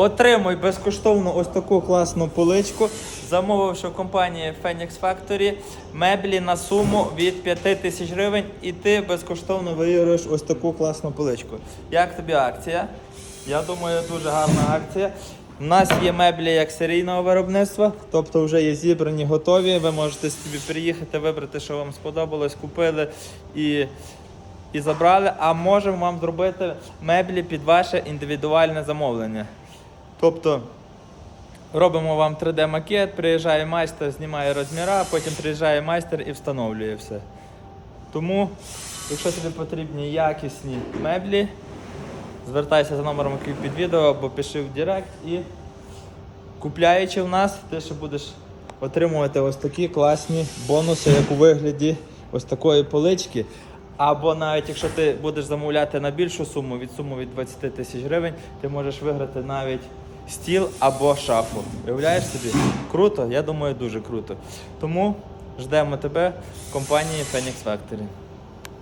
Отримуй безкоштовно ось таку класну поличку, замовивши в компанії Phoenix Factory меблі на суму від 5 тисяч гривень, і ти безкоштовно виграєш ось таку класну поличку. Як тобі акція? Я думаю, дуже гарна акція. У нас є меблі як серійного виробництва, тобто вже є зібрані, готові. Ви можете собі приїхати, вибрати, що вам сподобалось, купили і, і забрали. А можемо вам зробити меблі під ваше індивідуальне замовлення. Тобто робимо вам 3D-макет, приїжджає майстер, знімає розміри, а потім приїжджає майстер і встановлює все. Тому, якщо тобі потрібні якісні меблі, звертайся за номером, який під відео, або пиши в Директ і купляючи в нас, ти ще будеш отримувати ось такі класні бонуси, як у вигляді ось такої полички. Або навіть якщо ти будеш замовляти на більшу суму, від суми від 20 тисяч гривень, ти можеш виграти навіть стіл або шафу. Уявляєш собі? Круто? Я думаю, дуже круто. Тому ждемо тебе в компанії Phoenix Factory.